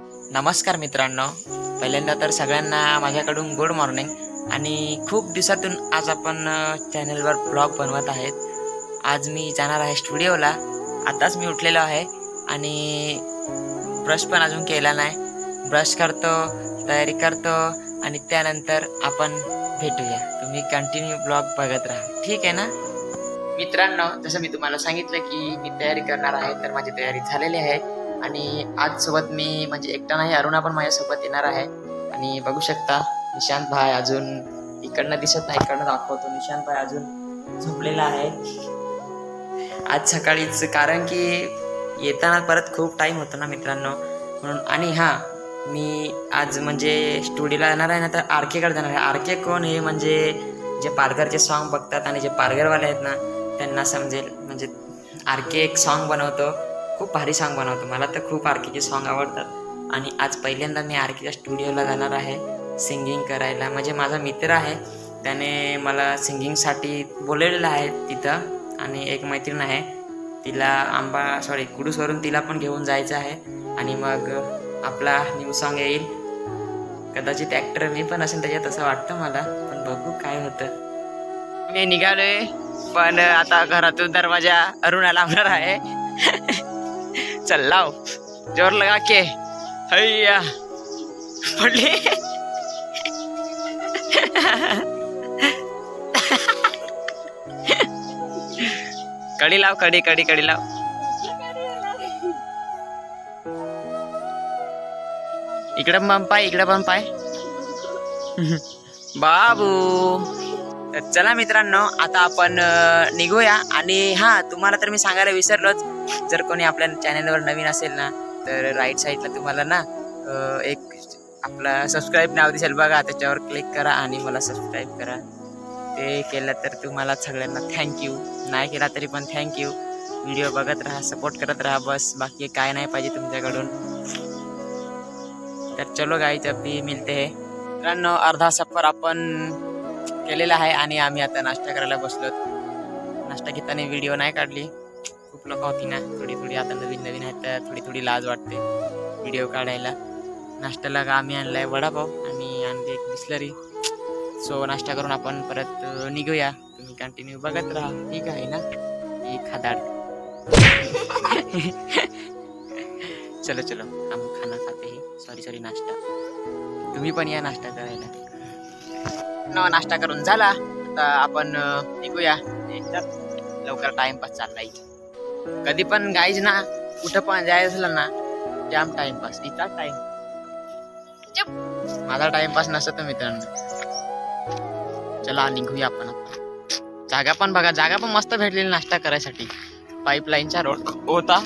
नमस्कार मित्रांनो. पहिल्यांदा तर सगळ्यांना माझ्याकडून गुड मॉर्निंग आणि खूप दिवसातून आज आपण चॅनलवर ब्लॉग बनवत आहेत. आज मी जाणार आहे स्टुडिओला आताच मी उठलेलो आहे. आणि ब्रश पण अजून केला नाही. ब्रश करतो तयारी करतो. आणि त्यानंतर आपण भेटूया. तुम्ही कंटिन्यू ब्लॉग बघत राहा. ठीक आहे ना? मित्रांनो जसं मी तुम्हाला सांगितलं की मी तयारी करणार आहे तर माझी तयारी झालेली आहे. आणि आज सोबत मी म्हणजे एकटा नाही अरुणा पण माझ्यासोबत येणार आहे. आणि बघू शकता निशांत भाई अजून इकडनं दिसत नाही इकडनं दाखवतो. निशांत भाई अजून झोपलेला आहे. आज सकाळीच कारण की येताना परत खूप टाईम होतो ना मित्रांनो. म्हणून आणि हां मी आज म्हणजे स्टुडिओला येणार आहे ना तर आरकेकडे जाणार आहे. आरके कोण हे म्हणजे जे पारघरचे सॉन्ग बघतात आणि जे पारघरवाले आहेत ना त्यांना समजेल. म्हणजे आरके एक सॉन्ग बनवतो. खूप भारी सॉन्ग बनवतो. मला तर खूप आरकीचे सॉन्ग आवडतात. आणि आज पहिल्यांदा मी आरकीच्या स्टुडिओला जाणार आहे सिंगिंग करायला. म्हणजे माझा मित्र आहे त्याने मला सिंगिंगसाठी बोलवलेलं आहे तिथं. आणि एक मैत्रीण आहे तिला आंबा सॉरी कुडूसवरून तिला पण घेऊन जायचं आहे. आणि मग आपला न्यू सॉन्ग येईल. कदाचित ॲक्टर मी पण असेल त्याच्यात असं वाटतं मला पण बघू काय होतं. मी निघालोय पण आता घरातून दरवाजा अरुणा लावणार आहे. चल लाव. जोर लगा के. हैया पडली. कडी लाव कडी कडी कडी लाव. इकडं पण पाय इकडे पण पाय बाबू. तर चला मित्रांनो आता आपण निघूया. आणि हां तुम्हाला तर मी सांगायला विसरलोच. जर कोणी आपल्या चॅनलवर नवीन असेल ना तर राईट साईडला तुम्हाला ना एक आपला सबस्क्राईब नाव दिसेल बघा. त्याच्यावर क्लिक करा आणि मला सबस्क्राईब करा. ते केलं तर तुम्हाला सगळ्यांना थँक्यू नाही केला तरी पण थँक्यू व्हिडिओ बघत राहा सपोर्ट करत राहा बस. बाकी काय नाही पाहिजे तुमच्याकडून. तर चलो गाईच अभी मिळते मित्रांनो अर्धा सफर आपण केलेला आहे आणि आम्ही आता नाश्ता करायला बसलो नाश्ता घेताना व्हिडिओ नाही काढली. खूप लोक होती ना थोडी थोडी आता नवीन नवीन आहेत तर थोडी थोडी लाज वाटते व्हिडिओ काढायला. नाश्त्याला का आम्ही आणलाय वडापाव आणि आणली एक बिस्लरी. सो नाश्ता करून आपण परत निघूया. तुम्ही कंटिन्यू बघत राहा. ठीक आहे ना? ही खादाड चलो चलो. आम्ही खाना खाते. सॉरी सॉरी नाश्ता. तुम्ही पण या नाश्ता करायला. न नाश्ता करून झाला. आता आपण निघूया. लवकर टाइमपास चाललाय कधी पण गाईज ना कुठं पण जायचं झालं ना जाम टाइमपास इथला टाइम माझा टाइमपास नसतो मित्रांनो. चला निघूया आपण जागा पण बघा जागा पण मस्त भेटलेली नाश्ता करायसाठी. पाईपलाईनचा रोड होता.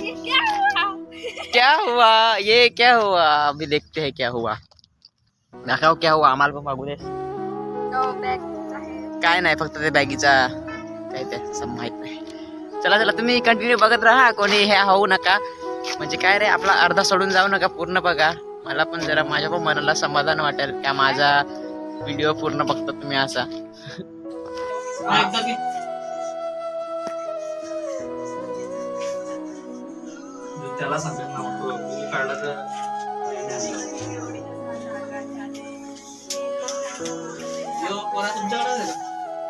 क्या हुआ? ये क्या हुआ? अभी देखते हैं क्या हुआ. दाखव क्या हुआ? आम्हाला पण बघू दे. काय नाही फक्त ते बॅगीचा काय ते असं माहीत नाही. चला चला तुम्ही कंटिन्यू बघत राहा कोणी हे होऊ नका. म्हणजे काय रे आपला अर्धा सोडून जाऊ नका पूर्ण बघा. मला पण जरा माझ्या पण मनाला समाधान वाटेल का माझा व्हिडिओ पूर्ण बघता तुम्ही असा. त्याला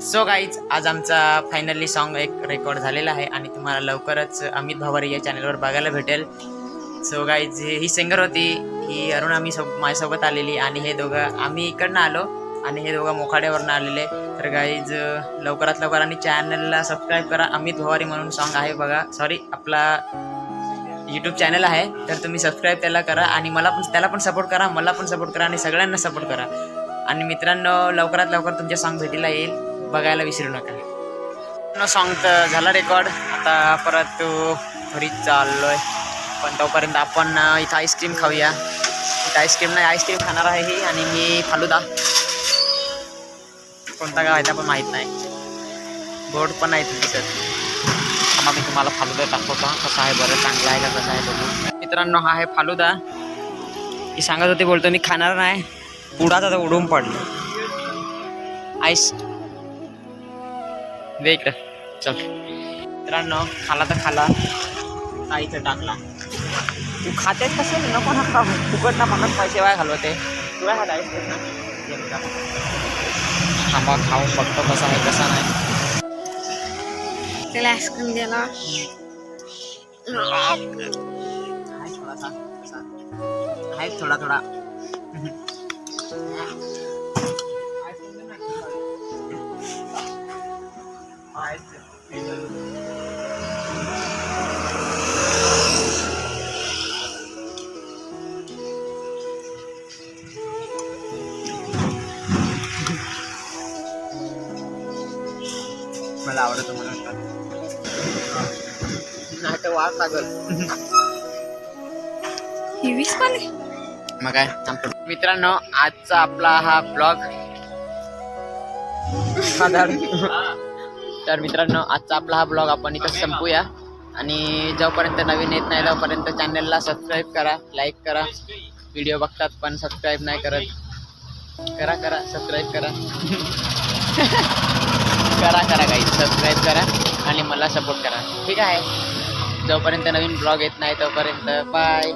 सो गाईज आज आमचा फायनली सॉन्ग एक रेकॉर्ड झालेला आहे आणि तुम्हाला लवकरच अमित भावारे या चॅनलवर बघायला भेटेल. सो गाईज ही सिंगर होती. ही अरुण आम्ही सोब माझ्यासोबत आलेली आणि हे दोघं आम्ही इकडनं आलो आणि हे दोघं मोखाड्यावरनं आलेले. तर गाईज लवकरात लवकर आणि चॅनलला सबस्क्राईब करा. अमित भवारी म्हणून सॉन्ग आहे बघा. सॉरी आपला यूट्यूब चॅनल आहे तर तुम्ही सबस्क्राईब त्याला करा आणि मला पण त्याला पण सपोर्ट करा मला पण सपोर्ट करा आणि सगळ्यांना सपोर्ट करा. आणि मित्रांनो लवकरात लवकर तुमच्या सॉन्ग भेटीला येईल. बघायला विसरू नका. सॉन्ग तर झाला रेकॉर्ड आता परत घरी चाललोय. पण तोपर्यंत आपण इथं आईस्क्रीम खाऊया. इथं आईस्क्रीम नाही आईस्क्रीम खाणार आहे ही आणि मी फालुदा. कोणता गाव आहे त्या पण माहीत नाही. बोर्ड पण नाही तुमच्या दिसत मी तुम्हाला फालुदा दाखवतो कसा आहे बरं चांगला आहे का कसा आहे बघू. मित्रांनो हा आहे फालुदा. ती सांगत होते बोलतो मी खाणार नाही. पुढाच तर उडून पडलं. आईस. दे इकडं. चल. मित्रांनो खाला तर खाला. आईचं टाकला. तू खाते कसं नको ना खाऊ. फुकट ना म्हणून पैसे वाय घालवते. तुला हा आईस थांबा खाऊन बघतो कसा आहे कसा नाही. त्याला आईस्क्रीम द्यायला आहे थोडा थोडा तर वाट लागल. वीस मग काय. मित्रांनो आजचा आपला हा ब्लॉग तर मित्रांनो आजचा आपला हा ब्लॉग आपण इथं संपूया. आणि जोपर्यंत नवीन येत नाही तोपर्यंत चॅनलला सबस्क्राईब करा लाईक करा. व्हिडिओ बघतात पण सबस्क्राईब नाही करत. करा करा सबस्क्राईब करा. करा करा काही सबस्क्राईब करा. आणि मला सपोर्ट करा. ठीक आहे? जोपर्यंत नवीन ब्लॉग येत नाही तोपर्यंत बाय